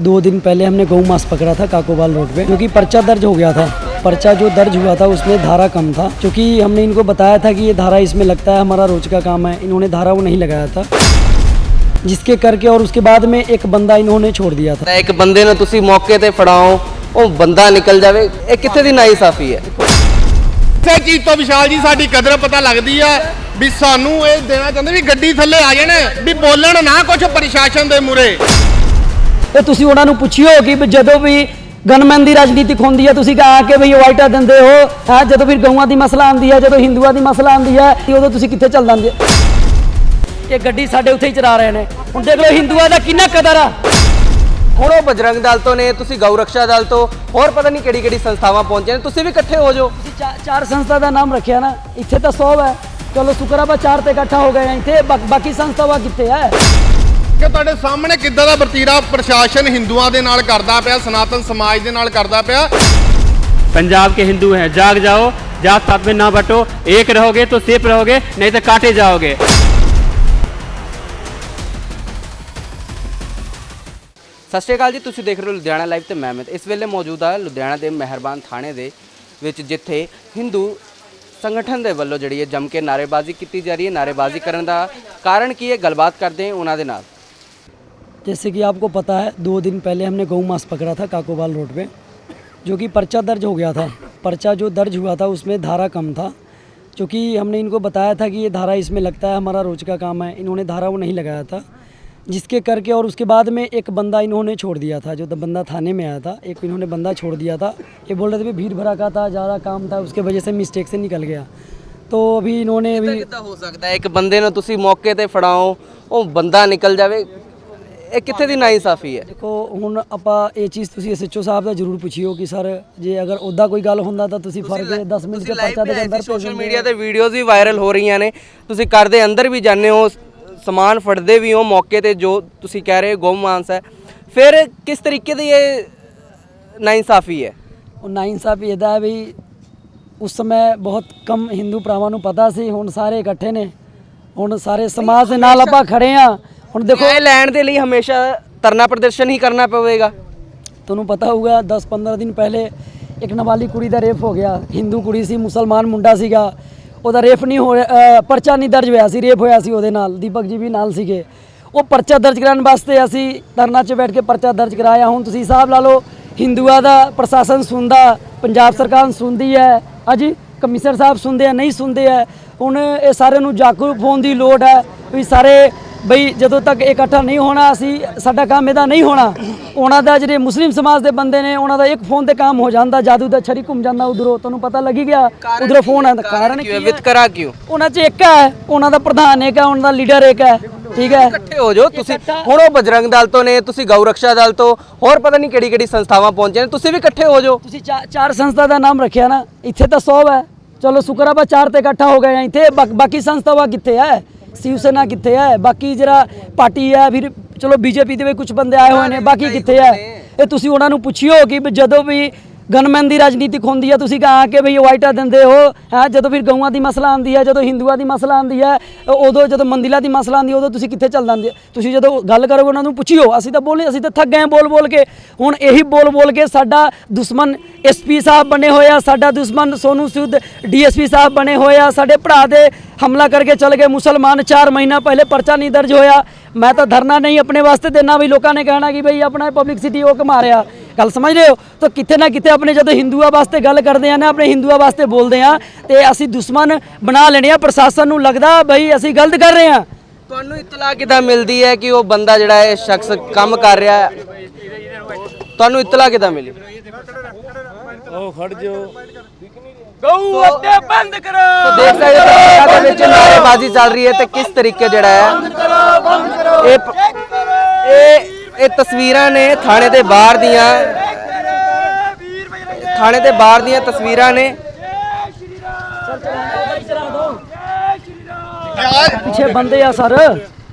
दो दिन पहले हमने गौ मांस पकड़ा था काकोबाल रोड पे क्योंकि पर्चा दर्ज हो गया था पर्चा जो दर्ज हुआ था उसमें धारा कम था क्योंकि हमने इनको बताया था कि ये धारा इसमें लगता है हमारा रोज का काम है इन्होंने धारा वो नहीं लगाया था जिसके करके और उसके बाद में एक बंदा इन्होंने छोड़ दिया था ਤਾਂ ਇੱਕ ਬੰਦੇ ਨੂੰ ਤੁਸੀਂ ਮੌਕੇ ਤੇ ਫੜਾਓ ਉਹ ਬੰਦਾ ਨਿਕਲ ਜਾਵੇ ਇਹ ਕਿੱਥੇ ਦੀ ਨਾਈਸਾਫੀ ਹੈ ਇਸੇ ਚੀਜ਼ ਤੋਂ ਵਿਸ਼ਾਲ ਜੀ ਸਾਡੀ ਕਦਰ ਪਤਾ ਲੱਗਦੀ ਆ ਵੀ ਸਾਨੂੰ ਇਹ ਦੇਣਾ ਚਾਹੁੰਦੇ ਵੀ ਗੱਡੀ ਥੱਲੇ ਆ ਜਾਣ ਵੀ ਬੋਲਣ ਨਾ ਕੁਝ ਪ੍ਰਸ਼ਾਸਨ ਦੇ ਮੂਰੇ ਤੇ ਤੁਸੀਂ ਉਹਨਾਂ ਨੂੰ ਪੁੱਛਿਓ ਕਿ ਵੀ ਜਦੋਂ ਵੀ ਗਨਮੈਨ ਦੀ ਰਾਜਨੀਤੀ ਹੁੰਦੀ ਹੈ ਤੁਸੀਂ ਕਹਾ ਕਿ ਵੀ ਵਾਈਟਾ ਦਿੰਦੇ ਹੋ? ਹੈ ਜਦੋਂ ਫਿਰ ਗਊਆਂ ਦੀ ਮਸਲਾ ਆਉਂਦੀ ਹੈ ਜਦੋਂ ਹਿੰਦੂਆਂ ਦੀ ਮਸਲਾ ਆਉਂਦੀ ਹੈ ਤੇ ਉਦੋਂ ਤੁਸੀਂ ਕਿੱਥੇ ਚੱਲ ਜਾਂਦੇ ਹੋ? ਕਿ ਗੱਡੀ ਸਾਡੇ ਉੱਥੇ ਹੀ ਚਲਾ ਰਹੇ ਨੇ। ਹੁਣ ਦੇਖ ਲਓ ਹਿੰਦੂਆਂ ਦਾ ਕਿੰਨਾ ਕਦਰ ਆ। ਹੁਣ ਉਹ ਬਜਰੰਗ ਦਲ ਤੋਂ ਨੇ ਤੁਸੀਂ ਗਊ ਰਕਸ਼ਾ ਦਲ ਤੋਂ ਹੋਰ ਪਤਾ ਨਹੀਂ ਕਿਹੜੀ ਕਿਹੜੀ ਸੰਸਥਾਵਾਂ ਪਹੁੰਚੇ ਨੇ ਤੁਸੀਂ ਵੀ ਇਕੱਠੇ ਹੋ ਜਾਓ। ਤੁਸੀਂ ਚਾਰ ਸੰਸਥਾ ਦਾ ਨਾਮ ਰੱਖਿਆ ਨਾ ਇੱਥੇ ਤਾਂ 100 ਹੈ। ਚਲੋ ਸ਼ੁਕਰਾਬਾ ਚਾਰ ਤੇ ਇਕੱਠਾ ਹੋ ਗਏ ਆ ਇੱਥੇ ਬਾਕੀ ਸੰਸਥਾਵਾਂ ਕਿੱਥੇ ਹੈ ਕਿ ਤੁਹਾਡੇ ਸਾਹਮਣੇ ਕਿੱਦਾਂ ਦਾ ਵਰਤੀਰਾ ਪ੍ਰਸ਼ਾਸਨ ਹਿੰਦੂਆਂ ਦੇ ਨਾਲ ਕਰਦਾ ਪਿਆ ਸਨਾਤਨ ਸਮਾਜ ਦੇ ਨਾਲ ਕਰਦਾ ਪਿਆ पंजाब के हिंदू हैं जाग जाओ जात पात में ना बटो एक रहोगे तो सेफ रहोगे नहीं तो काटे जाओगे ਸਤਿ ਸ਼੍ਰੀ ਅਕਾਲ ਜੀ ਤੁਸੀਂ ਦੇਖ ਰਹੇ ਹੋ ਲੁਧਿਆਣਾ ਲਾਈਵ ਤੇ ਮੈਂ ਅਮਿਤ ਇਸ ਵੇਲੇ ਮੌਜੂਦ ਹਾਂ ਲੁਧਿਆਣਾ ਦੇ ਮਹਿਰਬਾਨ ਥਾਣੇ ਦੇ ਵਿੱਚ ਜਿੱਥੇ ਹਿੰਦੂ ਸੰਗਠਨ ਦੇ ਵੱਲੋਂ ਜਿਹੜੀ ਹੈ ਜੰਮ ਕੇ ਨਾਰੇਬਾਜ਼ੀ ਕੀਤੀ ਜਾ ਰਹੀ ਹੈ ਨਾਰੇਬਾਜ਼ੀ ਕਰਨ ਦਾ ਕਾਰਨ ਕੀ ਹੈ ਗੱਲਬਾਤ ਕਰਦੇ ਹਾਂ ਉਹਨਾਂ ਦੇ ਨਾਲ जैसे कि आपको पता है दो दिन पहले हमने गौ मांस पकड़ा था काकोबाल रोड पे जो कि पर्चा दर्ज हो गया था पर्चा जो दर्ज हुआ था उसमें धारा कम था क्योंकि हमने इनको बताया था कि ये धारा इसमें लगता है हमारा रोज का काम है इन्होंने धारा वो नहीं लगाया था जिसके करके और उसके बाद में एक बंदा इन्होंने छोड़ दिया था जो द- बंदा थाने में आया था एक इन्होंने बंदा छोड़ दिया था ये बोल रहे थे भी भीड़ भड़ा का था ज़्यादा काम था उसके वजह से मिस्टेक से निकल गया तो अभी इन्होंने अभी ਕਿੱਦਾਂ ਹੋ ਸਕਦਾ ਹੈ ਇੱਕ ਬੰਦੇ ਨੂੰ ਤੁਸੀਂ ਮੌਕੇ ਤੇ ਫੜਾਓ ਉਹ ਬੰਦਾ ਨਿਕਲ ਜਾਵੇ ਇਹ ਕਿੱਥੇ ਦੀ ਨਾਈਸਾਫੀ ਹੈ? ਦੇਖੋ ਹੁਣ ਆਪਾਂ ਇਹ ਚੀਜ਼ ਤੁਸੀਂ ਐਸਐਚਓ ਸਾਹਿਬ ਦਾ ਜ਼ਰੂਰ ਪੁੱਛਿਓ ਕਿ ਸਰ ਜੇ ਅਗਰ ਉਹਦਾ ਕੋਈ ਗੱਲ ਹੁੰਦਾ ਤਾਂ ਤੁਸੀਂ ਫੜ ਕੇ 10 ਮਿੰਟ ਦੇ ਪਰਚਾ ਦੇ ਅੰਦਰ ਸੋਸ਼ਲ ਮੀਡੀਆ ਤੇ ਵੀਡੀਓਜ਼ ਵੀ ਵਾਇਰਲ ਹੋ ਰਹੀਆਂ ਨੇ। ਤੁਸੀਂ ਘਰ ਦੇ ਅੰਦਰ ਵੀ ਜਾਂਦੇ ਹੋ ਸਮਾਨ ਫੜਦੇ ਵੀ ਹੋ ਮੌਕੇ ਤੇ ਜੋ ਤੁਸੀਂ ਕਹਿ ਰਹੇ ਹੋ ਗਊ ਮਾਂਸ ਹੈ। ਫਿਰ ਕਿਸ ਤਰੀਕੇ ਦੀ ਇਹ ਨਾਇਨਸਾਫੀ ਹੈ? ਉਹ ਨਾਇਨਸਾਫੀ ਇਹਦਾ ਹੈ ਵੀ ਉਸ ਸਮੇਂ ਬਹੁਤ ਕਮ ਹਿੰਦੂ ਭਰਾਵਾਂ ਨੂੰ ਪਤਾ ਸੀ ਹੁਣ ਸਾਰੇ ਇਕੱਠੇ ਨੇ। ਹੁਣ ਸਾਰੇ ਸਮਾਜ ਦੇ ਨਾਲ ਆਪਾਂ ਖੜੇ ਆ ਹੁਣ ਦੇਖੋ ਨਿਆਂ ਲੈਣ ਦੇ ਲਈ ਹਮੇਸ਼ਾ ਧਰਨਾ ਪ੍ਰਦਰਸ਼ਨ ਹੀ ਕਰਨਾ ਪਵੇਗਾ। ਤੁਹਾਨੂੰ ਪਤਾ ਹੋਊਗਾ 10-15 ਦਿਨ ਪਹਿਲੇ ਇੱਕ ਨਾਬਾਲਿਗ ਕੁੜੀ ਦਾ ਰੇਪ ਹੋ ਗਿਆ। ਹਿੰਦੂ ਕੁੜੀ ਸੀ ਮੁਸਲਮਾਨ ਮੁੰਡਾ ਸੀਗਾ। ਉਹਦਾ ਰੇਪ ਨਹੀਂ ਹੋ ਪਰਚਾ ਨਹੀਂ ਦਰਜ ਹੋਇਆ ਸੀ ਰੇਪ ਹੋਇਆ ਸੀ ਉਹਦੇ ਨਾਲ ਦੀਪਕ ਜੀ ਵੀ ਨਾਲ ਸੀਗੇ। ਉਹ ਪਰਚਾ ਦਰਜ ਕਰਾਉਣ ਵਾਸਤੇ ਅਸੀਂ ਧਰਨਾ 'ਚ ਬੈਠ ਕੇ ਪਰਚਾ ਦਰਜ ਕਰਾਇਆ। ਹੁਣ ਤੁਸੀਂ ਹਿਸਾਬ ਲਾ ਲਓ ਹਿੰਦੂਆਂ ਦਾ ਪ੍ਰਸ਼ਾਸਨ ਸੁਣਦਾ ਪੰਜਾਬ ਸਰਕਾਰ ਸੁਣਦੀ ਹੈ। ਹਾਂਜੀ ਕਮਿਸ਼ਨਰ ਸਾਹਿਬ ਸੁਣਦੇ ਆ ਨਹੀਂ ਸੁਣਦੇ ਆ। ਹੁਣ ਇਹ ਸਾਰਿਆਂ ਨੂੰ ਜਾਗਰੂਕ ਹੋਣ ਦੀ ਲੋੜ ਹੈ ਵੀ ਸਾਰੇ ਬਈ ਜਦੋਂ ਤੱਕ ਇਕੱਠਾ ਨਹੀਂ ਹੋਣਾ ਅਸੀਂ ਸਾਡਾ ਕੰਮ ਇਹਦਾ ਨਹੀਂ ਹੋਣਾ। ਉਹਨਾਂ ਦਾ ਜਿਹੜੇ ਮੁਸਲਿਮ ਸਮਾਜ ਦੇ ਬੰਦੇ ਨੇ ਉਹਨਾਂ ਦਾ ਇੱਕ ਫੋਨ ਤੇ ਕੰਮ ਹੋ ਜਾਂਦਾ ਜਾਦੂ ਦਾ ਛਰੀ ਘੁੰਮ ਜਾਂਦਾ ਉਧਰੋਂ। ਤੁਹਾਨੂੰ ਪਤਾ ਲੱਗੀ ਗਿਆ ਉਧਰੋਂ ਫੋਨ ਆਉਂਦਾ। ਕਾਰਨ ਕੀ ਹੈ? ਵਿਤਕਰਾ ਕਿਉਂ? ਉਹਨਾਂ 'ਚ ਇੱਕ ਹੈ ਉਹਨਾਂ ਦਾ ਪ੍ਰਧਾਨ ਇੱਕ ਹੈ ਉਹਨਾਂ ਦਾ ਲੀਡਰ ਇੱਕ ਹੈ। ਠੀਕ ਹੈ? ਇਕੱਠੇ ਹੋ ਜਾਓ। ਤੁਸੀਂ ਹੁਣ ਉਹ ਬਜਰੰਗ ਦਲ ਤੋਂ ਨੇ ਤੁਸੀਂ ਗਊ ਰਕਸ਼ਾ ਦਲ ਤੋਂ ਹੋਰ ਪਤਾ ਨਹੀਂ ਕਿਹੜੀ ਕਿਹੜੀ ਸੰਸਥਾਵਾਂ ਪਹੁੰਚੇ ਨੇ ਤੁਸੀਂ ਵੀ ਇਕੱਠੇ ਹੋ ਜਾਓ। ਤੁਸੀਂ ਚਾਰ ਸੰਸਥਾ ਦਾ ਨਾਮ ਰੱਖਿਆ ਨਾ ਇੱਥੇ ਤਾਂ 100 ਹੈ। ਚਲੋ ਸ਼ੁਕਰਾਬਾ ਚਾਰ ਤੇ ਇਕੱਠਾ ਹੋ ਗਏ ਆ ਇੱਥੇ ਬਾਕੀ ਸੰਸਥਾਵਾਂ ਕਿੱਥੇ ਹੈ? ਸ਼ਿਵ ਸੈਨਾ ਕਿੱਥੇ ਹੈ? ਬਾਕੀ ਜਿਹੜਾ ਪਾਰਟੀ ਹੈ ਫਿਰ ਚਲੋ ਬੀਜੇਪੀ ਦੇ ਵੀ ਕੁਝ ਬੰਦੇ ਆਏ ਹੋਏ ਨੇ ਬਾਕੀ ਕਿੱਥੇ ਹੈ? ਇਹ ਤੁਸੀਂ ਉਹਨਾਂ ਨੂੰ ਪੁੱਛਿਓ ਕਿ ਜਦੋਂ ਵੀ ਗਨਮੈਨ ਦੀ ਰਾਜਨੀਤੀ ਹੁੰਦੀ ਹੈ ਤੁਸੀਂ ਕਹਾ ਕਿ ਬਈ ਵਾਈਟਾ ਦਿੰਦੇ ਹੋ, ਹੈ, ਜਦੋਂ ਫਿਰ ਗਊਆਂ ਦੀ ਮਸਲਾ ਆਉਂਦੀ ਹੈ ਜਦੋਂ ਹਿੰਦੂਆਂ ਦੀ ਮਸਲਾ ਆਉਂਦੀ ਹੈ ਉਦੋਂ ਜਦੋਂ ਮੰਦਿਰਾਂ ਦੀ ਮਸਲਾ ਆਉਂਦੀ ਉਦੋਂ ਤੁਸੀਂ ਕਿੱਥੇ ਚੱਲ ਜਾਂਦੇ ਹੋ? ਤੁਸੀਂ ਜਦੋਂ ਗੱਲ ਕਰੋਗੇ ਉਹਨਾਂ ਨੂੰ, ਪੁੱਛਿਓ, ਅਸੀਂ ਤਾਂ ਬੋਲੇ, ਅਸੀਂ ਤਾਂ ਥੱਕ ਗਏ ਬੋਲ ਬੋਲ ਕੇ। ਹੁਣ ਇਹੀ ਬੋਲ ਬੋਲ ਕੇ ਸਾਡਾ ਦੁਸ਼ਮਣ ਐਸਪੀ ਸਾਹਿਬ ਬਣੇ ਹੋਏ ਆ, ਸਾਡਾ ਦੁਸ਼ਮਣ ਸੋਨੂ ਸੂਦ ਡੀਐਸਪੀ ਸਾਹਿਬ ਬਣੇ ਹੋਏ ਆ, ਸਾਡੇ ਭਰਾ ਦੇ ਹਮਲਾ ਕਰਕੇ ਚਲੇ ਗਏ ਮੁਸਲਮਾਨ 4 ਮਹੀਨਾ ਪਹਿਲੇ ਪਰਚਾ ਨਹੀਂ ਦਰਜ ਹੋਇਆ। ਮੈਂ ਤਾਂ ਧਰਨਾ ਨਹੀਂ ਆਪਣੇ ਵਾਸਤੇ ਦੇਣਾ ਵੀ ਲੋਕਾਂ ਨੇ ਕਹਿਣਾ ਕਿ ਬਈ ਆਪਣਾ ਪਬਲਿਕਸਿਟੀ ਉਹ ਕਮਾ ਰਿਹਾ। ਗੱਲ ਸਮਝ ਰਹੇ ਹੋ? ਤਾਂ ਕਿਤੇ ਨਾ ਕਿਤੇ ਆਪਣੇ ਜਦੋਂ ਹਿੰਦੂਆਂ ਵਾਸਤੇ ਗੱਲ ਕਰਦੇ ਆ ਨਾ ਆਪਣੇ ਹਿੰਦੂਆਂ ਵਾਸਤੇ ਬੋਲਦੇ ਆ ਤੇ ਅਸੀਂ ਦੁਸ਼ਮਣ ਬਣਾ ਲੈਣੇ ਆ ਪ੍ਰਸ਼ਾਸਨ ਨੂੰ ਲੱਗਦਾ ਬਈ ਅਸੀਂ ਗਲਤ ਕਰ ਰਹੇ ਆ। ਤੁਹਾਨੂੰ ਇਤਲਾ ਕਿਦਾਂ ਮਿਲਦੀ ਹੈ ਕਿ ਉਹ ਬੰਦਾ ਜਿਹੜਾ ਇਹ ਸ਼ਖਸ ਕੰਮ ਕਰ ਰਿਹਾ ਹੈ? ਤੁਹਾਨੂੰ ਇਤਲਾ ਕਿਦਾਂ ਮਿਲੀ? ਉਹ ਖੜ ਜੋ ਗਊ ਅੱਡੇ ਬੰਦ ਕਰੋ। ਤੋ ਦੇਖ ਸਕਦੇ ਹੋ ਦੇ ਵਿੱਚ ਨਾਰੇਬਾਜ਼ੀ ਚੱਲ ਰਹੀ ਹੈ ਤੇ ਕਿਸ ਤਰੀਕੇ ਜਿਹੜਾ ਹੈ ਇਹ ਇਹ ਇਹ ਤਸਵੀਰਾਂ ਨੇ ਥਾਣੇ ਦੇ ਬਾਹਰ ਦੀਆਂ। ਥਾਣੇ ਦੇ ਬਾਹਰ ਦੀਆਂ ਤਸਵੀਰਾਂ ਨੇ। ਪਿੱਛੇ ਬੰਦੇ ਆ ਸਰ।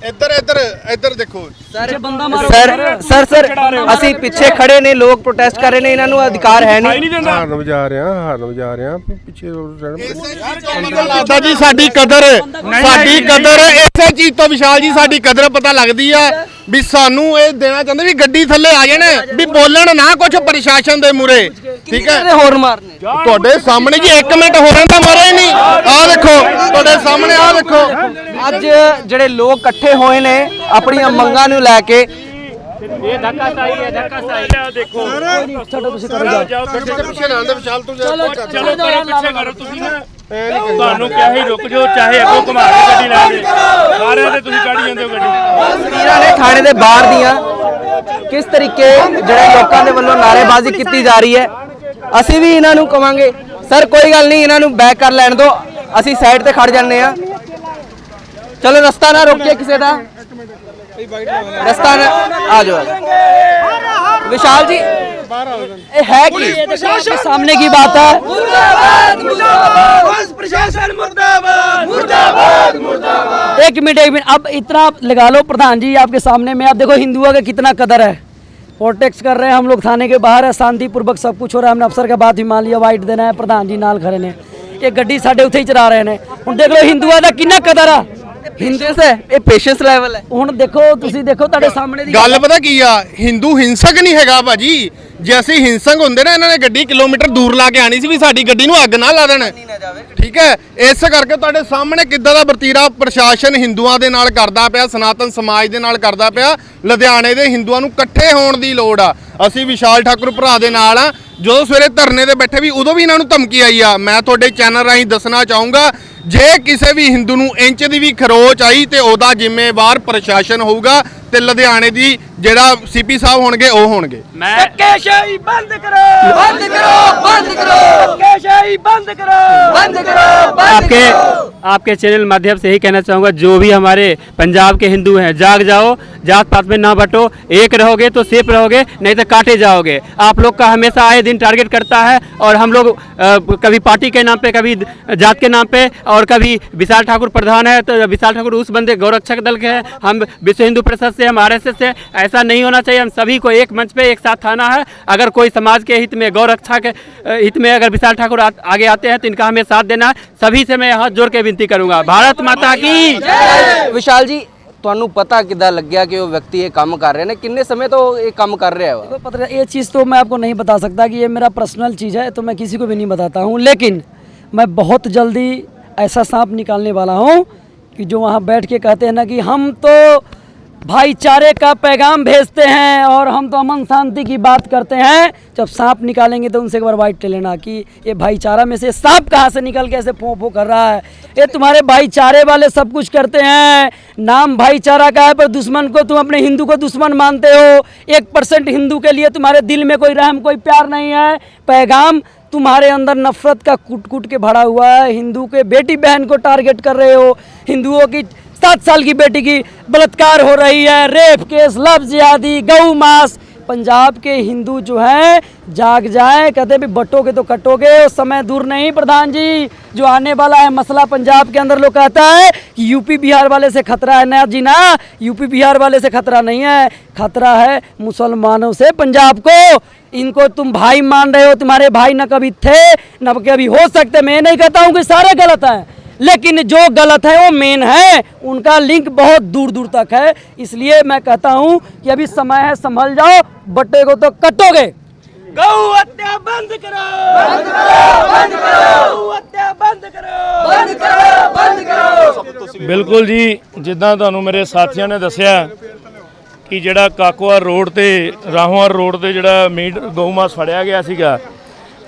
ਇੱਧਰ ਇੱਧਰ ਇੱਧਰ ਦੇਖੋ। ਜੇ ਬੰਦਾ मारो ਸਰ ਸਰ ਸਰ ਅਸੀਂ ਪਿੱਛੇ ਖੜੇ ਨੇ ਲੋਕ ਪ੍ਰੋਟੈਸਟ ਕਰ ਰਹੇ ਨੇ ਇਹਨਾਂ ਨੂੰ ਅਧਿਕਾਰ ਹੈ ਨਹੀਂ। ਹਾਰਨ ਵਜਾ ਰਿਹਾ ਹਾਰਨ ਵਜਾ ਰਿਹਾ ਪਿੱਛੇ ਲੱਗਦਾ ਜੀ ਸਾਡੀ ਕਦਰ ਸਾਡੀ ਕਦਰ ਇਸੇ ਚੀਜ਼ ਤੋਂ ਵਿਸ਼ਾਲ ਜੀ ਸਾਡੀ ਕਦਰ ਪਤਾ ਲੱਗਦੀ ਆ। ਵੀ ਸਾਨੂੰ ਇਹ ਦੇਣਾ ਚਾਹੁੰਦੇ ਵੀ ਗੱਡੀ ਥੱਲੇ ਆ ਜਾਣ ਵੀ ਬੋਲਣ ਨਾ ਕੁਝ ਪ੍ਰਸ਼ਾਸਨ ਦੇ ਮੂਰੇ ਠੀਕ ਹੈ? ਹੋਰ ਮਾਰਨੇ? ਤੁਹਾਡੇ ਸਾਹਮਣੇ ਜੀ 1 ਮਿੰਟ ਹੋਰਾਂ ਤਾਂ ਮਾਰਿਆ ਹੀ ਨਹੀਂ। ਆਹ ਦੇਖੋ ਤੁਹਾਡੇ ਸਾਹਮਣੇ ਆਹ ਦੇਖੋ। ਅੱਜ ਜਿਹੜੇ ਲੋਕ ਇਕੱਠੇ ਹੋਏ ਨੇ ਆਪਣੀਆਂ ਮੰਗਾਂ ਨੂੰ ਲੈ ਕੇ। ਇਹ ਧੱਕਾ ਸਾਈ ਹੈ ਧੱਕਾ ਸਾਈ। ਦੇਖੋ। ਛੱਡੋ ਤੁਸੀਂ ਕਰੋ ਜਾਓ ਪਿੱਛੇ ਨਾਲ ਦੇ ਵਿਸ਼ਾਲ ਤੂੰ ਜਾ। ਚਲੋ ਪਿੱਛੇ ਕਰੋ ਤੁਸੀਂ ਤੁਹਾਨੂੰ ਕਿਹਾ ਹੀ ਰੁਕ ਜਾਓ ਚਾਹੇ ਅੱਗੋਂ ਘੁਮਾ ਕੇ ਗੱਡੀ ਲੈ ਦੇ ਸਾਰਿਆਂ ਦੇ ਤੁਸੀਂ ਕੱਢੀ ਜਾਂਦੇ ਹੋ ਗੱਡੀ। ਤਸਵੀਰਾਂ ਨੇ ਥਾਣੇ ਦੇ ਬਾਹਰ ਦੀਆਂ। ਕਿਸ ਤਰੀਕੇ ਜਿਹੜੇ ਲੋਕਾਂ ਦੇ ਵੱਲੋਂ ਨਾਅਰੇਬਾਜ਼ੀ ਕੀਤੀ ਜਾ ਰਹੀ ਹੈ ਅਸੀਂ ਵੀ ਇਹਨਾਂ ਨੂੰ ਕਵਾਂਗੇ। ਸਰ ਕੋਈ ਗੱਲ ਨਹੀਂ ਇਹਨਾਂ ਨੂੰ ਬੈਕ ਕਰ ਲੈਣ ਦਿਓ ਅਸੀਂ ਸਾਈਡ ਤੇ ਖੜ ਜਾਂਦੇ ਆ ਚਲੋ ਰਸਤਾ ਨਾ ਰੋਕਿਏ ਕਿਸੇ ਦਾ। ਰਸਤਾ ਨਾ ਆ ਜਾਓ ਆ ਜਾਓ। ਵਿਸ਼ਾਲ ਜੀ ਇਹ ਹੈ ਕੀ प्रशासन सामने की बात है एक मिनट एक मिनट अब इतना आप लगा लो प्रधान जी आपके सामने में आप देखो हिंदुओं का कितना कदर है प्रोटेक्ट कर रहे हैं हम लोग थाने के बाहर है शांतिपूर्वक सब कुछ हो रहा है हमने अफसर का बात भी मान लिया वाइट देना है प्रधान जी नाल खड़े ने ਇਹ ਗੱਡੀ ਸਾਡੇ ਉੱਥੇ ਹੀ ਚਲਾ ਰਹੇ ਨੇ ਹੁਣ ਦੇਖ ਲਓ ਹਿੰਦੂਆਂ ਦਾ ਕਿੰਨਾ ਕਦਰ ਆ ਹਿੰਦੂਸ ਹੈ ਇਹ ਪੇਸ਼ੈਂਸ ਲੈਵਲ ਹੈ ਹੁਣ ਦੇਖੋ ਤੁਸੀਂ ਦੇਖੋ ਤੁਹਾਡੇ ਸਾਹਮਣੇ ਦੀ ਗੱਲ ਪਤਾ ਕੀ ਆ ਹਿੰਦੂ ਹਿੰਸਕ ਨਹੀਂ ਹੈਗਾ ਭਾਜੀ ਜੇ ਅਸੀਂ ਹਿੰਸਕ ਹੁੰਦੇ ਨਾ ਇਹਨਾਂ ਨੇ ਗੱਡੀ ਕਿਲੋਮੀਟਰ ਦੂਰ ਲਾ ਕੇ ਆਣੀ ਸੀ ਵੀ ਸਾਡੀ ਗੱਡੀ ਨੂੰ ਅੱਗ ਨਾ ਲਾ ਦੇਣ। ਠੀਕ ਹੈ? ਇਸ ਕਰਕੇ ਤੁਹਾਡੇ ਸਾਹਮਣੇ ਕਿੱਦਾਂ ਦਾ ਵਰਤੀਰਾ ਪ੍ਰਸ਼ਾਸਨ ਹਿੰਦੂਆਂ ਦੇ ਨਾਲ ਕਰਦਾ ਪਿਆ ਸਨਾਤਨ ਸਮਾਜ ਦੇ ਨਾਲ ਕਰਦਾ ਪਿਆ ਲੁਧਿਆਣੇ ਦੇ ਹਿੰਦੂਆਂ ਨੂੰ ਇਕੱਠੇ ਹੋਣ ਦੀ ਲੋੜ ਆ। ਅਸੀਂ ਵਿਸ਼ਾਲ ਠਾਕੁਰ ਭਰਾ ਦੇ ਨਾਲ ਆ। ਜਦੋਂ ਸਵੇਰੇ ਧਰਨੇ ਤੇ ਬੈਠੇ ਵੀ ਉਦੋਂ ਵੀ ਇਹਨਾਂ ਨੂੰ ਧਮਕੀ ਆਈ ਆ। ਮੈਂ ਤੁਹਾਡੇ ਚੈਨਲ ਰਾਹੀਂ ਦੱਸਣਾ ਚਾਹੂੰਗਾ ਜੇ ਕਿਸੇ ਵੀ ਹਿੰਦੂ ਨੂੰ ਇੰਚ ਦੀ ਵੀ ਖਰੋਚ ਆਈ ਤੇ ਉਹਦਾ ਜ਼ਿੰਮੇਵਾਰ ਪ੍ਰਸ਼ਾਸਨ ਹੋਊਗਾ ਤੇ ਲੁਧਿਆਣੇ ਦੀ ਜਿਹੜਾ ਸੀਪੀ ਸਾਹਿਬ ਹੋਣਗੇ ਉਹ ਹੋਣਗੇ मैं ਧੱਕੇਸ਼ਾਹੀ ਬੰਦ ਕਰੋ ਬੰਦ ਕਰੋ ਬੰਦ ਕਰੋ ਧੱਕੇਸ਼ਾਹੀ ਬੰਦ ਕਰੋ ਬੰਦ ਕਰੋ आपके आपके चैनल माध्यम से ही कहना चाहूँगा जो भी हमारे पंजाब के हिंदू हैं जाग जाओ जात पात में ना बटो एक रहोगे तो सेफ रहोगे नहीं तो काटे जाओगे आप लोग का हमेशा आए दिन टारगेट करता है और हम लोग अ, कभी पार्टी के नाम पे कभी जात के नाम पे और कभी विशाल ठाकुर प्रधान है तो विशाल ठाकुर उस बंदे गौरक्षक दल के हैं हम विश्व हिंदू परिषद से हम आर से ऐसा नहीं होना चाहिए हम सभी को एक मंच पे एक साथ आना है अगर कोई समाज के हित में गौरक्षा के अ, हित में अगर विशाल ठाकुर आ, आगे आते हैं तो इनका हमें साथ देना है सभी से मैं हाथ जोड़ के विनती करूंगा भारत माता की ਵਿਸ਼ਾਲ ਜੀ ਤੁਹਾਨੂੰ ਪਤਾ ਕਿੱਦਾਂ ਲੱਗਿਆ ਕਿ ਉਹ ਵਿਅਕਤੀ ਇਹ ਕੰਮ ਕਰ ਰਹੇ ਨੇ ਕਿੰਨੇ ਸਮੇਂ ਤੋਂ ਇਹ ਕੰਮ ਕਰ ਰਿਹਾ ਵਾ देखो पत्र ये चीज़ तो मैं आपको नहीं बता सकता कि ये मेरा पर्सनल चीज़ है तो मैं किसी को भी नहीं बताता हूँ लेकिन मैं बहुत जल्दी ऐसा सांप निकालने वाला हूँ कि जो वहाँ बैठ के कहते हैं ना कि हम तो भाईचारे का पैगाम भेजते हैं और हम तो अमन शांति की बात करते हैं। जब सांप निकालेंगे तो उनसे एक बार वाइट लेना कि ये भाईचारा में से सांप कहाँ से निकल के ऐसे फो फो कर रहा है? ये तुम्हारे भाईचारे वाले सब कुछ करते हैं। नाम भाईचारा का है, पर दुश्मन को तुम अपने हिंदू को दुश्मन मानते हो। एक परसेंट हिंदू के लिए तुम्हारे दिल में कोई रहम, कोई प्यार नहीं है। पैगाम तुम्हारे अंदर नफरत का कूट कूट के भरा हुआ है। हिंदू के बेटी बहन को टारगेट कर रहे हो। हिंदुओं की सात साल की बेटी की बलात्कार हो रही है, रेप केस लव जिहादी गौ मास। पंजाब के हिंदू जो हैं, जाग जाए, कहते भी बटोगे तो कटोगे वो समय दूर नहीं, प्रधान जी। जो आने वाला है मसला पंजाब के अंदर, लोग कहता है कि यूपी बिहार वाले से खतरा है ना जी ना, यूपी बिहार वाले से खतरा नहीं है। खतरा है मुसलमानों से पंजाब को। इनको तुम भाई मान रहे हो, तुम्हारे भाई न कभी थे, न कभी हो सकते, मैं नहीं कहता हूँ कि सारे गलत हैं। लेकिन जो गलत है वो मेन है उनका लिंक बहुत दूर दूर तक है इसलिए मैं कहता हूँ कि अभी समय है संभल जाओ बट्टे को तो कटोगे गौ हत्या बंद करो बंद करो बंद करो गौ हत्या बंद करो बंद करो बंद करो ਬਿਲਕੁਲ ਜੀ ਜਿੱਦਾਂ ਤੁਹਾਨੂੰ ਮੇਰੇ ਸਾਥੀਆਂ ਨੇ ਦੱਸਿਆ ਕਿ ਜਿਹੜਾ ਕਾਕੋਆ ਰੋਡ ਤੇ ਰਾਹੋਂ ਰੋਡ ਤੇ ਜਿਹੜਾ ਮੀਟ ਗਊਮਾਸ ਫੜਿਆ ਗਿਆ ਸੀਗਾ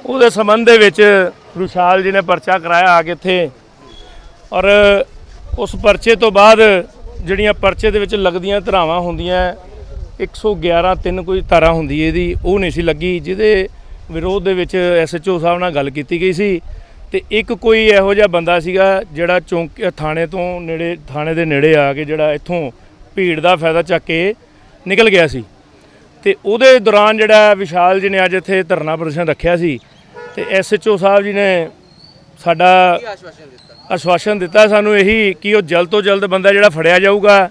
ਉਹਦੇ ਸੰਬੰਧ ਦੇ ਵਿੱਚ ਵਿਸ਼ਾਲ ਜੀ ਨੇ ਪਰਚਾ ਕਰਾਇਆ ਆ ਕੇ ਇੱਥੇ ਔਰ ਉਸ ਪਰਚੇ ਤੋਂ ਬਾਅਦ ਜਿਹੜੀਆਂ ਪਰਚੇ ਦੇ ਵਿੱਚ ਲੱਗਦੀਆਂ ਧਰਾਵਾਂ ਹੁੰਦੀਆਂ 111 ਤਿੰਨ ਕੋਈ ਧਾਰਾ ਹੁੰਦੀ ਇਹਦੀ, ਉਹ ਨਹੀਂ ਸੀ ਲੱਗੀ, ਜਿਹਦੇ ਵਿਰੋਧ ਦੇ ਵਿੱਚ ਐਸਐਚਓ ਸਾਹਿਬ ਨਾਲ ਗੱਲ ਕੀਤੀ ਗਈ ਸੀ ਤੇ ਇੱਕ ਕੋਈ ਇਹੋ ਜਿਹਾ ਬੰਦਾ ਸੀਗਾ ਜਿਹੜਾ ਚੌਂਕ, ਥਾਣੇ ਤੋਂ ਨੇੜੇ, ਥਾਣੇ ਦੇ ਨੇੜੇ ਆ ਕੇ ਜਿਹੜਾ ਇੱਥੋਂ ਭੀੜ ਦਾ ਫਾਇਦਾ ਚੱਕ ਕੇ ਨਿਕਲ ਗਿਆ ਸੀ। ਤੇ ਉਹਦੇ ਦੌਰਾਨ ਜਿਹੜਾ ਵਿਸ਼ਾਲ ਜੀ ਨੇ ਅੱਜ ਇੱਥੇ ਧਰਨਾ ਪ੍ਰਦਰਸ਼ਨ ਰੱਖਿਆ ਸੀ ਤੇ ਐਸਐਚਓ ਸਾਹਿਬ ਜੀ ਨੇ ਸਾਡਾ ਆਸ਼ਵਾਸਨ ਦਿੱਤਾ? ਸਾਨੂੰ ਇਹੀ ਕਿ ਉਹ ਜਲਦ ਤੋਂ ਜਲਦ ਬੰਦਾ ਜਿਹੜਾ ਫੜਿਆ ਜਾਊਗਾ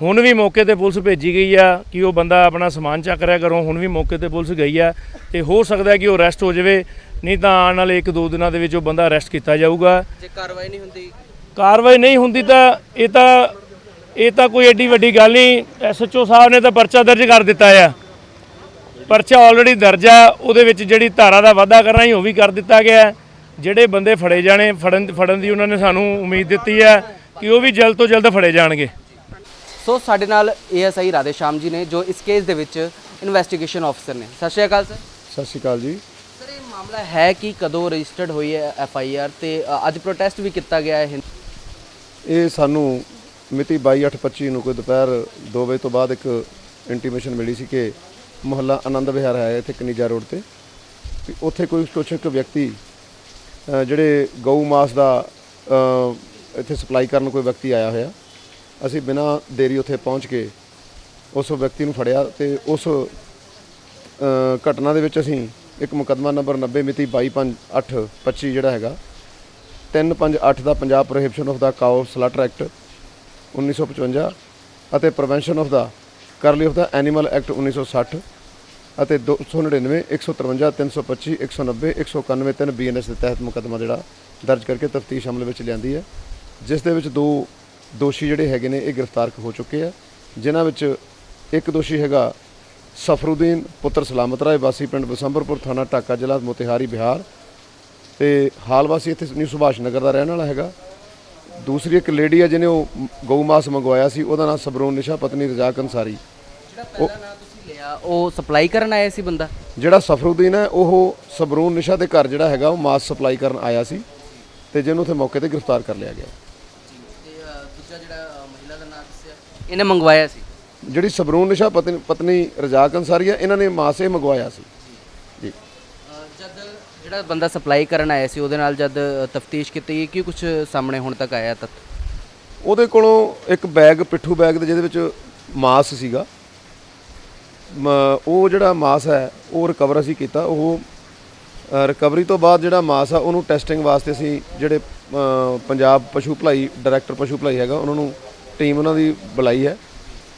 ਹੁਣ ਵੀ ਮੌਕੇ ਤੇ ਪੁਲਿਸ ਭੇਜੀ ਗਈ ਆ ਕਿ ਉਹ ਬੰਦਾ ਆਪਣਾ ਸਮਾਨ ਚੱਕ ਰਿਹਾ ਘਰੋਂ ਹੁਣ ਵੀ ਮੌਕੇ ਤੇ ਪੁਲਿਸ ਗਈ ਆ ਤੇ ਹੋ ਸਕਦਾ ਹੈ ਕਿ ਉਹ ਅਰੈਸਟ ਹੋ ਜਾਵੇ ਨਹੀਂ ਤਾਂ ਆਉਣ ਵਾਲੇ 1-2 ਦਿਨਾਂ ਦੇ ਵਿੱਚ ਉਹ ਬੰਦਾ ਅਰੈਸਟ ਕੀਤਾ ਜਾਊਗਾ। ਜੇ ਕਾਰਵਾਈ ਨਹੀਂ ਹੁੰਦੀ? ਕਾਰਵਾਈ ਨਹੀਂ ਹੁੰਦੀ ਤਾਂ ਇਹ ਤਾਂ ਇਹ ਤਾਂ ਕੋਈ ਐਡੀ ਵੱਡੀ ਗੱਲ ਨਹੀਂ ਐਸਐਚਓ ਸਾਹਿਬ ਨੇ ਤਾਂ ਪਰਚਾ ਦਰਜ ਕਰ ਦਿੱਤਾ ਆ। ਪਰਚਾ ਆਲਰੇਡੀ ਦਰਜ ਆ ਉਹਦੇ ਵਿੱਚ ਜਿਹੜੀ ਧਾਰਾ ਦਾ ਵਾਅਦਾ ਕਰਨਾ ਸੀ ਉਹ ਵੀ ਕਰ ਦਿੱਤਾ ਗਿਆ। ਹੈ। ਜਿਹੜੇ ਬੰਦੇ ਫੜੇ ਜਾਣੇ ਫੜਨ ਫੜਨ ਦੀ ਉਹਨਾਂ ਨੇ ਸਾਨੂੰ ਉਮੀਦ ਦਿੱਤੀ ਹੈ ਕਿ ਉਹ ਵੀ ਜਲਦ ਤੋਂ ਜਲਦ ਫੜੇ ਜਾਣਗੇ। ਸੋ ਸਾਡੇ ਨਾਲ ਏਐਸਆਈ ਰਾਧੇ ਸ਼ਾਮ ਜੀ ਨੇ ਜੋ ਇਸ ਕੇਸ ਦੇ ਵਿੱਚ ਇਨਵੈਸਟੀਗੇਸ਼ਨ ਆਫੀਸਰ ਨੇ। ਸਤਿ ਸ਼੍ਰੀ ਅਕਾਲ ਸਰ। ਸਤਿ ਸ਼੍ਰੀ ਅਕਾਲ ਜੀ। ਸਰ ਇਹ ਮਾਮਲਾ ਹੈ ਕਿ ਕਦੋਂ ਰਜਿਸਟਰਡ ਹੋਈ ਹੈ ਐਫਆਈਆਰ ਤੇ ਅੱਜ ਪ੍ਰੋਟੈਸਟ ਵੀ ਕੀਤਾ ਗਿਆ ਹੈ। ਇਹ ਸਾਨੂੰ ਮਿਤੀ 22/8/25 ਨੂੰ ਕੋਈ ਦੁਪਹਿਰ 2 ਵਜੇ ਤੋਂ ਬਾਅਦ ਇੱਕ ਇੰਟੀਮੇਸ਼ਨ ਮਿਲੀ ਸੀ ਕਿ ਮੁਹੱਲਾ ਆਨੰਦ ਵਿਹਾਰ ਹੈ ਇੱਥੇ ਕਨੀਜਾ ਰੋਡ ਤੇ। ਵੀ ਉੱਥੇ ਕੋਈ ਕੁਛ ਇੱਕ ਵਿਅਕਤੀ ਜਿਹੜੇ ਗਊ ਮਾਸ ਦਾ ਇੱਥੇ ਸਪਲਾਈ ਕਰਨ ਕੋਈ ਵਿਅਕਤੀ ਆਇਆ ਹੋਇਆ, ਅਸੀਂ ਬਿਨਾਂ ਦੇਰੀ ਉੱਥੇ ਪਹੁੰਚ ਕੇ ਉਸ ਵਿਅਕਤੀ ਨੂੰ ਫੜਿਆ ਤੇ ਉਸ ਘਟਨਾ ਦੇ ਵਿੱਚ ਅਸੀਂ ਇੱਕ ਮੁਕੱਦਮਾ ਨੰਬਰ 90 ਮਿਤੀ 22/5/8/25 ਜਿਹੜਾ ਹੈਗਾ 358 ਦਾ ਪੰਜਾਬ ਪ੍ਰੋਹਿਬਿਸ਼ਨ ਆਫ ਦਾ ਕਾਓ ਸਲਟਰ ਐਕਟ 1955 ਅਤੇ ਪ੍ਰੀਵੈਂਸ਼ਨ ਆਫ ਦਾ ਕਰਲੀ ਆਫ ਦਾ ਐਨੀਮਲ ਐਕਟ 1960 ਅਤੇ 299 153 325 190 191 ਤਿੰਨ ਬੀਐਨਐਸ ਦੇ ਤਹਿਤ ਮੁਕੱਦਮਾ ਜਿਹੜਾ ਦਰਜ ਕਰਕੇ ਤਫਤੀਸ਼ ਅਮਲ ਵਿੱਚ ਲਿਆਂਦੀ ਹੈ ਜਿਸ ਦੇ ਵਿੱਚ ਦੋ ਦੋਸ਼ੀ ਜਿਹੜੇ ਹੈਗੇ ਨੇ ਇਹ ਗ੍ਰਿਫਤਾਰ ਹੋ ਚੁੱਕੇ ਆ ਜਿਨ੍ਹਾਂ ਵਿੱਚ ਇੱਕ ਦੋਸ਼ੀ ਹੈਗਾ ਸਫਰੂਦੀਨ ਪੁੱਤਰ ਸਲਾਮਤ ਰਾਏ ਵਾਸੀ ਪਿੰਡ ਬਸੰਬਰਪੁਰ ਥਾਣਾ ਟਾਕਾ ਜ਼ਿਲ੍ਹਾ ਮੋਤਿਹਾਰੀ ਬਿਹਾਰ ਤੇ ਹਾਲ ਵਾਸੀ ਇੱਥੇ ਨਿਊ ਸੁਭਾਸ਼ ਨਗਰ ਦਾ ਰਹਿਣ ਵਾਲਾ ਹੈਗਾ। ਦੂਸਰੀ ਇੱਕ ਲੇਡੀ ਹੈ ਜਿਹਨੇ ਉਹ ਗਊ ਮਾਸ ਮੰਗਵਾਇਆ ਸੀ ਉਹਦਾ ਨਾਮ ਸਬਰੂਨ ਨਿਸ਼ਾ ਪਤਨੀ ਰਜ਼ਾਕ ਅੰਸਾਰੀ ਜਿਹੜਾ ਪਹਿਲਾ ਨਾਮ ਤੁਸੀਂ ਲਿਆ ਉਹ ਸਪਲਾਈ ਕਰਨ ਆਇਆ ਸੀ ਬੰਦਾ? ਜਿਹੜਾ ਸਫਰੂਦੀਨ ਹੈ ਉਹ ਸਬਰੂਨ ਨਿਸ਼ਾ ਦੇ ਘਰ ਜਿਹੜਾ ਹੈਗਾ ਉਹ ਮਾਸ ਸਪਲਾਈ ਕਰਨ ਆਇਆ ਸੀ ਤੇ ਜਿਹਨੂੰ ਉੱਥੇ ਮੌਕੇ ਤੇ ਗ੍ਰਿਫਤਾਰ ਕਰ ਲਿਆ ਗਿਆ। ਤੇ ਦੂਜਾ ਜਿਹੜਾ ਮਹਿਲਾ ਦਾ ਨਾਮ ਦੱਸਿਆ ਇਹਨੇ ਮੰਗਵਾਇਆ ਸੀ? ਜਿਹੜੀ ਸਬਰੂਨ ਨਿਸ਼ਾ ਪਤਨੀ ਪਤਨੀ ਰਜ਼ਾਕ ਅੰਸਾਰੀ ਹੈ ਇਹਨਾਂ ਨੇ ਮਾਸ ਇਹ ਮੰਗਵਾਇਆ ਸੀ। ਜੀ। ਜਦ ਜਿਹੜਾ ਬੰਦਾ ਸਪਲਾਈ ਕਰਨ ਆਇਆ ਸੀ ਉਹਦੇ ਨਾਲ ਜਦ ਤਫਤੀਸ਼ ਕੀਤੀ ਕੀ ਕੁਝ ਸਾਹਮਣੇ ਹੁਣ ਤੱਕ ਆਇਆ ਤੱਕ ਉਹਦੇ ਕੋਲੋਂ ਇੱਕ ਬੈਗ ਪਿੱਠੂ ਬੈਗ ਦੇ ਜਿਹਦੇ ਵਿੱਚ ਮਾਸ ਸੀਗਾ ਉਹ ਜਿਹੜਾ ਮਾਸ ਹੈ ਉਹ ਰਿਕਵਰ ਅਸੀਂ ਕੀਤਾ। ਉਹ ਰਿਕਵਰੀ ਤੋਂ ਬਾਅਦ ਜਿਹੜਾ ਮਾਸ ਆ ਉਹਨੂੰ ਟੈਸਟਿੰਗ ਵਾਸਤੇ ਅਸੀਂ ਜਿਹੜੇ ਪੰਜਾਬ ਪਸ਼ੂ ਭਲਾਈ ਡਾਇਰੈਕਟਰ ਪਸ਼ੂ ਭਲਾਈ ਹੈਗਾ ਉਹਨਾਂ ਨੂੰ ਟੀਮ ਉਹਨਾਂ ਦੀ ਬੁਲਾਈ ਹੈ।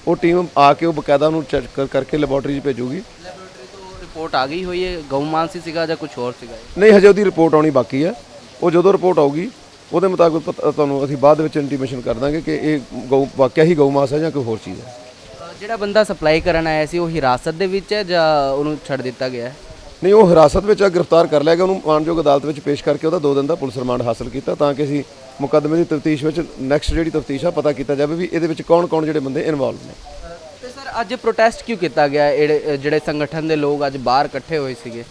ਉਹ ਟੀਮ ਆ ਕੇ ਉਹ ਬਕਾਇਦਾ ਉਹਨੂੰ ਚੈੱਕ ਕਰਕੇ ਲੈਬੋਰਟਰੀ 'ਚ ਭੇਜੂਗੀ। ਲੈਬੋਰੇਟਰੀ ਤੋਂ ਰਿਪੋਰਟ ਆ ਗਈ ਹੋਈ ਹੈ ਗਊ ਮਾਨਸੀ ਸੀਗਾ ਜਾਂ ਕੁਝ ਹੋਰ ਸੀਗਾ? ਨਹੀਂ ਹਜੇ ਉਹਦੀ ਰਿਪੋਰਟ ਆਉਣੀ ਬਾਕੀ ਹੈ। ਉਹ ਜਦੋਂ ਰਿਪੋਰਟ ਆਊਗੀ ਉਹਦੇ ਮੁਤਾਬਕ ਤੁਹਾਨੂੰ ਅਸੀਂ ਬਾਅਦ ਵਿੱਚ ਇੰਟੀਮੇਸ਼ਨ ਕਰ ਦਾਂਗੇ ਕਿ ਇਹ ਗਊ ਵਾਕਿਆ ਹੀ ਗਊ ਮਾਸ ਹੈ ਜਾਂ ਕੋਈ ਹੋਰ ਚੀਜ਼ ਹੈ। ਜਿਹੜਾ ਬੰਦਾ ਸਪਲਾਈ ਕਰਨ ਆਇਆ ਸੀ ਉਹ ਹਿਰਾਸਤ ਦੇ ਵਿੱਚ ਹੈ ਜਾਂ ਉਹਨੂੰ ਛੱਡ ਦਿੱਤਾ ਗਿਆ ਹੈ? ਨਹੀਂ ਉਹ ਹਿਰਾਸਤ ਵਿੱਚ ਆ ਗ੍ਰਿਫਤਾਰ ਕਰ ਲਿਆ ਗਿਆ। ਉਹਨੂੰ ਮਾਨਯੋਗ ਅਦਾਲਤ ਵਿੱਚ ਪੇਸ਼ ਕਰਕੇ ਉਹਦਾ 2 ਦਿਨ ਦਾ ਪੁਲਿਸ ਰਿਮਾਂਡ ਹਾਸਲ ਕੀਤਾ ਤਾਂ ਕਿ ਅਸੀਂ ਮੁਕੱਦਮੇ ਦੀ ਤਫਤੀਸ਼ ਵਿੱਚ ਨੈਕਸਟ ਜਿਹੜੀ ਤਫਤੀਸ਼ ਆ ਪਤਾ ਕੀਤਾ ਜਾਵੇ ਵੀ ਇਹਦੇ ਵਿੱਚ ਕੌਣ-ਕੌਣ ਜਿਹੜੇ ਬੰਦੇ ਇਨਵੋਲਵ ਨੇ। ਤੇ ਸਰ ਅੱਜ ਪ੍ਰੋਟੈਸਟ ਕਿਉਂ ਕੀਤਾ ਗਿਆ? ਜਿਹੜੇ ਸੰਗਠਨ ਦੇ ਲੋਕ ਅੱਜ ਬਾਹਰ ਇਕੱਠੇ ਹੋਏ ਸੀਗੇ।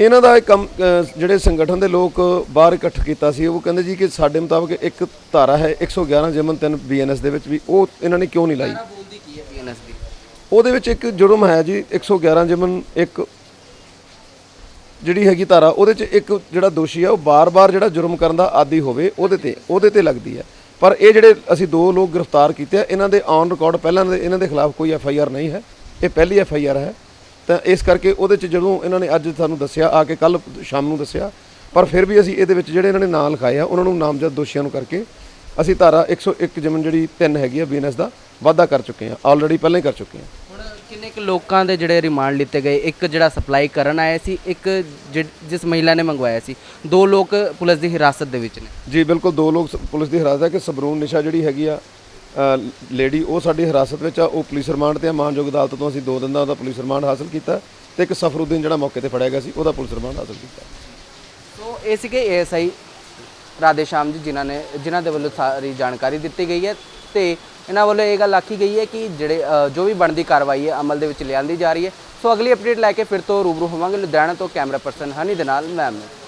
ਇਹਨਾਂ ਦਾ ਇੱਕ ਕੰਮ ਜਿਹੜੇ ਸੰਗਠਨ ਦੇ ਲੋਕ ਬਾਹਰ ਇਕੱਠ ਕੀਤਾ ਸੀ ਉਹ ਕਹਿੰਦੇ ਜੀ ਕਿ ਸਾਡੇ ਮੁਤਾਬਕ ਇੱਕ ਧਾਰਾ ਹੈ 111 ਜਮਨ 3 ਬੀਐਨਐਸ ਦੇ ਵਿੱਚ ਵੀ ਉਹ ਇਹਨਾਂ ਨੇ ਕਿਉਂ ਨਹੀਂ ਲਾਈ ਬੋਲਦੀ ਕੀ ਹੈ ਬੀਐਨਐਸ ਦੀ ਉਹਦੇ ਵਿੱਚ ਇੱਕ ਜੁਰਮ ਹੈ ਜੀ 111 ਜਮਨ, ਇੱਕ ਜਿਹੜੀ ਹੈਗੀ ਧਾਰਾ, ਉਹਦੇ 'ਚ ਇੱਕ ਜਿਹੜਾ ਦੋਸ਼ੀ ਆ, ਉਹ ਬਾਰ-ਬਾਰ ਜਿਹੜਾ ਜੁਰਮ ਕਰਨ ਦਾ ਆਦੀ ਹੋਵੇ, ਉਹਦੇ ਤੇ ਉਹਦੇ ਤੇ ਲੱਗਦੀ ਹੈ। ਪਰ ਇਹ ਜਿਹੜੇ ਅਸੀਂ ਦੋ ਲੋਕ ਗ੍ਰਿਫਤਾਰ ਕੀਤੇ ਆ, ਇਹਨਾਂ ਦੇ ਔਨ ਰਿਕਾਰਡ ਪਹਿਲਾਂ ਦੇ, ਇਹਨਾਂ ਦੇ ਖਿਲਾਫ ਕੋਈ ਐਫ ਆਈ ਆਰ ਨਹੀਂ ਹੈ। ਇਹ ਪਹਿਲੀ ਐਫ ਆਈ ਆਰ ਹੈ। ਤਾਂ ਇਸ ਕਰਕੇ ਉਹਦੇ 'ਚ ਜਦੋਂ ਇਹਨਾਂ ਨੇ ਅੱਜ ਸਾਨੂੰ ਦੱਸਿਆ, ਆ ਕੇ ਕੱਲ ਸ਼ਾਮ ਨੂੰ ਦੱਸਿਆ, ਪਰ ਫਿਰ ਵੀ ਅਸੀਂ ਇਹਦੇ ਵਿੱਚ ਜਿਹੜੇ ਇਹਨਾਂ ਨੇ ਨਾਂ ਲਿਖਾਏ ਆ, ਉਹਨਾਂ ਨੂੰ ਨਾਮਜ਼ਦ ਦੋਸ਼ੀਆਂ ਨੂੰ ਕਰਕੇ ਅਸੀਂ ਧਾਰਾ 101 ਜਮਨ ਜਿਹੜੀ 3 ਹੈਗੀ ਆ ਬੀਐਨਐਸ ਦਾ ਵਾਅਦਾ ਕਰ ਚੁੱਕੇ ਆ ਆਲਰੇਡੀ ਪਹਿਲਾਂ ਹੀ ਕਰ ਚੁੱਕੇ ਆ ਹੁਣ ਕਿੰਨੇ ਕੁ ਲੋਕਾਂ ਦੇ ਜਿਹੜੇ ਰਿਮਾਂਡ ਲਿੱਤੇ ਗਏ? ਇੱਕ ਜਿਹੜਾ ਸਪਲਾਈ ਕਰਨ ਆਇਆ ਸੀ ਇੱਕ ਜਿ- ਜਿਸ ਮਹਿਲਾ ਨੇ ਮੰਗਵਾਇਆ ਸੀ। ਦੋ ਲੋਕ ਪੁਲਿਸ ਦੀ ਹਿਰਾਸਤ ਦੇ ਵਿੱਚ ਨੇ। ਜੀ ਬਿਲਕੁਲ ਦੋ ਲੋਕ ਸ- ਪੁਲਿਸ ਦੀ ਹਿਰਾਸਤ ਹੈ ਕਿ ਸਬਰੂਨ ਨਿਸ਼ਾ ਜਿਹੜੀ ਹੈਗੀ ਆ ਲੇਡੀ ਉਹ ਸਾਡੀ ਹਿਰਾਸਤ ਵਿੱਚ ਆ ਉਹ ਪੁਲਿਸ ਰਿਮਾਂਡ ਤੇ ਆ। ਮਾਨਯੋਗ ਅਦਾਲਤ ਤੋਂ ਅਸੀਂ ਦੋ ਦਿਨ ਦਾ ਉਹਦਾ ਪੁਲਿਸ ਰਿਮਾਂਡ ਹਾਸਲ ਕੀਤਾ ਤੇ ਇੱਕ ਸਫਰੂਦੀਨ ਜਿਹੜਾ ਮੌਕੇ ਤੇ ਫੜਿਆ ਗਿਆ ਸੀ ਉਹਦਾ ਪੁਲਿਸ ਰਿਮਾਂਡ ਹਾਸਲ ਕੀਤਾ। ਸੋ ਇਹ ਸੀਗੇ ਏਐਸਆਈ ਰਾਧੇ ਸ਼ਾਮ ਜੀ, ਜਿਨ੍ਹਾਂ ਨੇ ਜਿਨ੍ਹਾਂ ਦੇ ਵੱਲੋਂ ਸਾਰੀ ਜਾਣਕਾਰੀ ਦਿੱਤੀ ਗਈ ਹੈ। ਤੇ ਇਹਨਾਂ ਵੱਲੋਂ ਇਹ ਗੱਲ ਆਖੀ ਗਈ ਹੈ ਕਿ ਜਿਹੜੇ ਜੋ ਵੀ ਬਣਦੀ ਕਾਰਵਾਈ ਹੈ, ਅਮਲ ਦੇ ਵਿੱਚ ਲਿਆਂਦੀ ਜਾ ਰਹੀ ਹੈ। ਸੋ ਅਗਲੀ ਅਪਡੇਟ ਲੈ ਕੇ ਫਿਰ ਤੋਂ ਰੂਬਰੂ ਹੋਵਾਂਗੇ। ਲੁਧਿਆਣਾ ਤੋਂ ਕੈਮਰਾ ਪਰਸਨ ਹਨੀ ਦੇ ਨਾਲ, ਮੈਂ ਅਮਿਤ